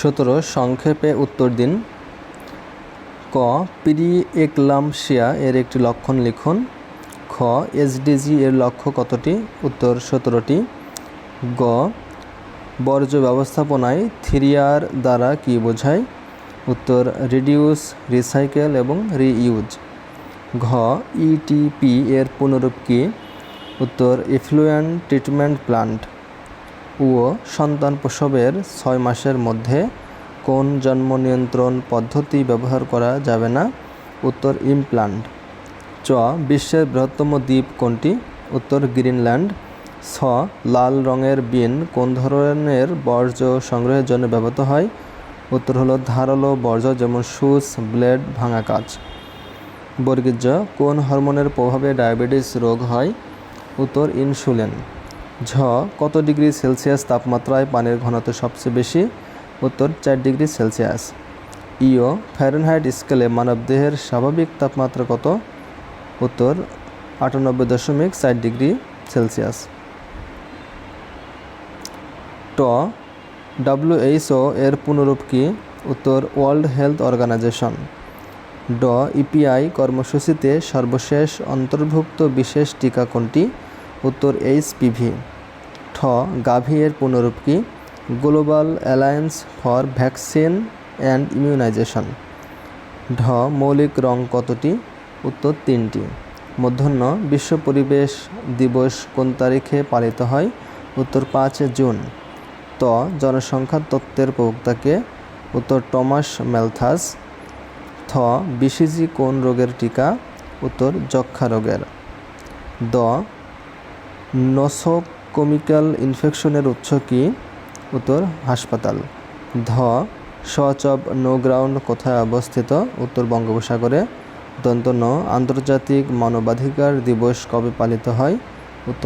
সতেরো, সংক্ষেপে উত্তর দিন। ক পিরিএক্লামশিয়া এর একটি লক্ষণ লিখুন। খ, এসডিজি এর লক্ষ্য কতটি? উত্তর সতেরোটি। গ, বর্জ্য ব্যবস্থাপনায় থিরিয়ার দ্বারা কী বোঝায়? উত্তর, রিডিউস, রিসাইকেল এবং রিইউজ। ঘ ইটিপি এর পুনরূপ কী? উত্তর ইফ্লুয়েন্ট ট্রিটমেন্ট প্লান্ট। ও সন্তান প্রসবের ছয় মাসের মধ্যে কোন জন্ম নিয়ন্ত্রণ পদ্ধতি ব্যবহার করা যাবে না? উত্তর ইমপ্লান্ট। চ, বিশ্বের বৃহত্তম দ্বীপ কোনটি? উত্তর গ্রিনল্যান্ড। ছ, লাল রঙের বিন কোন ধরনের বর্জ্য সংগ্রহের জন্য ব্যবহৃত হয়? উত্তর হলো ধারালো বর্জ্য যেমন সুচ, ব্লেড, ভাঙা কাজ। বর্গীর জ, কোন হরমোনের প্রভাবে ডায়াবেটিস রোগ হয়? উত্তর ইনসুলিন। ঝ, কত ডিগ্রি সেলসিয়াস তাপমাত্রায় পানির ঘনত্ব সবচেয়ে বেশি? উত্তর, চার ডিগ্রি সেলসিয়াস। ইও, ফ্যারেনহাইট স্কেলে মানবদেহের স্বাভাবিক তাপমাত্রা কত? উত্তর, আটানব্বই দশমিক চার ডিগ্রি সেলসিয়াস। ট ডাব্লিউএইচও এর পুনরূপ কি? উত্তর, ওয়ার্ল্ড হেলথ অর্গানাইজেশন। ড, ইপিআই কর্মসূচিতে সর্বশেষ অন্তর্ভুক্ত বিশেষ টিকা কোনটি? উত্তর এইচপিভি ঠ গাভি এর পুনরূপ কি? Global alliance for vaccine and immunisation. ঢ, মৌলিক রং কতটি? উত্তর তিনটি। মধ্যাহ্ন, বিশ্ব পরিবেশ দিবস কোন তারিখে পালিত হয়? উত্তর পাঁচ জুন। ত, জনসংখ্যা তত্ত্বের প্রবক্তাকে। উত্তর, টমাস ম্যালথাস থ, বিসিজি কোন রোগের টিকা? উত্তর যক্ষা রোগের। দ নসোকমিক্যাল ইনফেকশনের উৎস কি? উত্তর, হাসপাতাল। ধ সচব নো গ্রাউন্ড কোথায় অবস্থিত? উত্তর, বঙ্গোপসাগরে। দন্ত ন, আন্তর্জাতিক মানবাধিকার দিবস কবে পালিত হয়? উত্তর